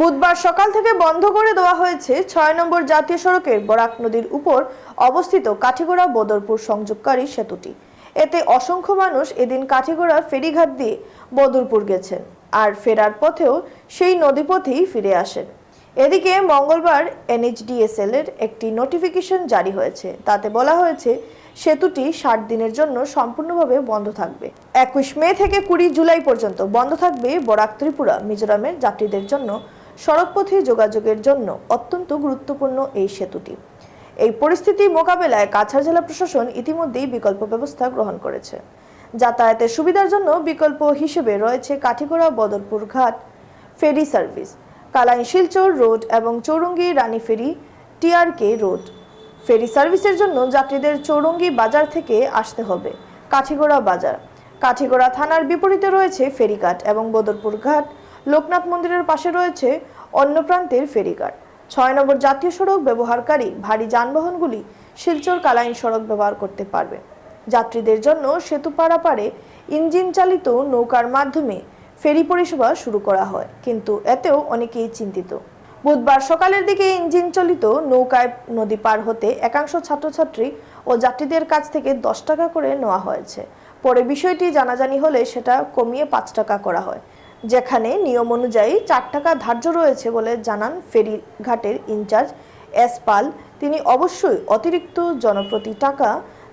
বুধবার সকাল থেকে বন্ধ করে দেওয়া হয়েছে ছয় নম্বর জাতীয় সড়কের বরাক নদীর উপর অবস্থিত কাঠিগোড়া বদরপুর সংযোগকারী সেতুটি। এতে অসংখ্য মানুষ এদিন কাঠিগোড়া ফেরিঘাট দিয়ে বদরপুর গেছেন আর ফেরার পথেও সেই নদীপথেই ফিরে আসেন। এদিকে মঙ্গলবার এনএইচডিএসএল এর একটি নোটিফিকেশন জারি হয়েছে। তাতে বলা হয়েছে, সেতুটি ষাট দিনের জন্য সম্পূর্ণভাবে বন্ধ থাকবে। একুশ মে থেকে কুড়ি জুলাই পর্যন্ত বন্ধ থাকবে বরাক ত্রিপুরা, মিজোরামের যাত্রীদের জন্য সড়কপথে যোগাযোগের জন্য অত্যন্ত গুরুত্বপূর্ণ এই সেতুটি। এই পরিস্থিতি মোকাবেলায় কাছাড় জেলা প্রশাসন ইতিমধ্যেই বিকল্প ব্যবস্থা গ্রহণ করেছে। যাতায়াতের সুবিধার জন্য বিকল্প হিসেবে রয়েছে Kathigorah Badarpur ghat ferry service Kalain Silchar road এবং চৌরঙ্গি রানী ফেরি টিআরকে রোড। ফেরি সার্ভিসের জন্য যাত্রীদের চৌরঙ্গি বাজার থেকে আসতে হবে, কাঠিগোড়া বাজার। কাঠিগোড়া থানার বিপরীতে রয়েছে ফেরিঘাট এবং বদরপুর ঘাট। লোকনাথ মন্দিরের পাশে রয়েছে অন্য প্রান্তের ফেরিঘাট। ছয় নম্বর জাতীয় সড়ক ব্যবহারকারী ভারী যানবাহনগুলি শিলচর কালাইন সড়ক ব্যবহার করতে পারবে। যাত্রীদের জন্য সেতু পারাপারে ইঞ্জিন চালিত নৌকার মাধ্যমে ফেরি পরিষেবা শুরু করা হয়, কিন্তু এতেও অনেকেই চিন্তিত। বুধবার সকালের দিকে ইঞ্জিন চালিত নৌকায় নদী পার হতে একাংশ ছাত্রছাত্রী ও যাত্রীদের কাছ থেকে দশ টাকা করে নেওয়া হয়েছে। পরে বিষয়টি জানাজানি হলে সেটা কমিয়ে পাঁচ টাকা করা হয়। যেখানে নিয়ম অনুযায়ী চার টাকা ধার্য রয়েছে বলে জানান ফেরিঘাটের ইনচার্জ এস পাল। তিনি অবশ্যই অতিরিক্ত জনপ্রতি টাকা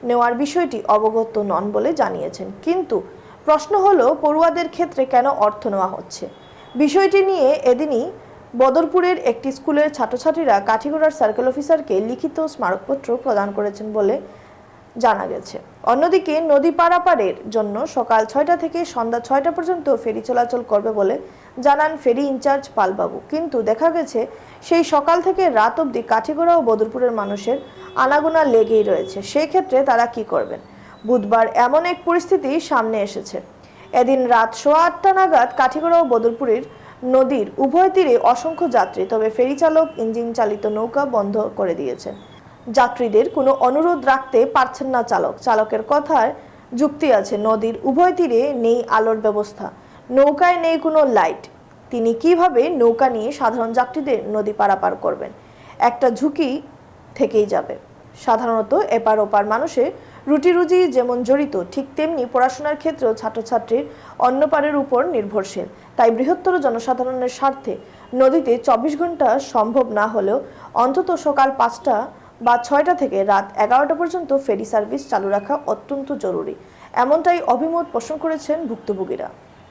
নেওয়ার বিষয়টি অবগত নন বলে জানিয়েছেন। কিন্তু প্রশ্ন হলো, পড়ুয়াদের ক্ষেত্রে কেন অর্থ নেওয়া হচ্ছে? বিষয়টি নিয়ে এদিনই বদরপুরের একটি স্কুলের ছাত্রছাত্রীরা কাঠিগড়ার সার্কেল অফিসারকে লিখিত স্মারকপত্র প্রদান করেছেন বলে জানা গেছে। অন্যদিকে নদী পারাপারের জন্য সকাল ছয়টা থেকে সন্ধ্যা ছয়টা পর্যন্ত ফেরি চলাচল করবে বলে জানান ফেরি ইনচার্জ পালবাবু। কিন্তু দেখা গেছে, সেই সকাল থেকে রাত অবধি কাঠিগড়া ও বদরপুরের মানুষের আনাগোনা লেগেই রয়েছে। সেই ক্ষেত্রে তারা কি করবেন? বুধবার এমন এক পরিস্থিতি সামনে এসেছে। এদিন রাত সোয়া আটটা নাগাদ কাঠিগড়া ও বদরপুরের নদীর উভয় তীরে অসংখ্য যাত্রী, তবে ফেরি চালক ইঞ্জিন চালিত নৌকা বন্ধ করে দিয়েছেন যাত্রীদের কোনো অনুরোধ রাখতে পারছেন না চালক। চালকের কথায় যুক্তি আছে, নদীর উভয় তীরে নেই আলোর ব্যবস্থা, নৌকায় নেই কোনো লাইট। তিনি কীভাবে নৌকা নিয়ে সাধারণ যাত্রীদের নদী পারাপার করবেন? একটা ঝুঁকি থেকেই যাবে। সাধারণত এপার ওপার মানুষের রুটি রুজি যেমন জড়িত, ঠিক তেমনি পড়াশোনার ক্ষেত্রেও ছাত্রছাত্রীর অন্য পারের উপর নির্ভরশীল। তাই বৃহত্তর জনসাধারণের স্বার্থে নদীতে চব্বিশ ঘণ্টা সম্ভব না হলেও অন্তত সকাল পাঁচটা বা ছয়টা থেকে রাত এগারোটা পর্যন্ত ফেরি সার্ভিস চালু রাখা অত্যন্ত জরুরি। এমনটাই অভিমত পোষণ করেছেন ভুক্তভোগীরা।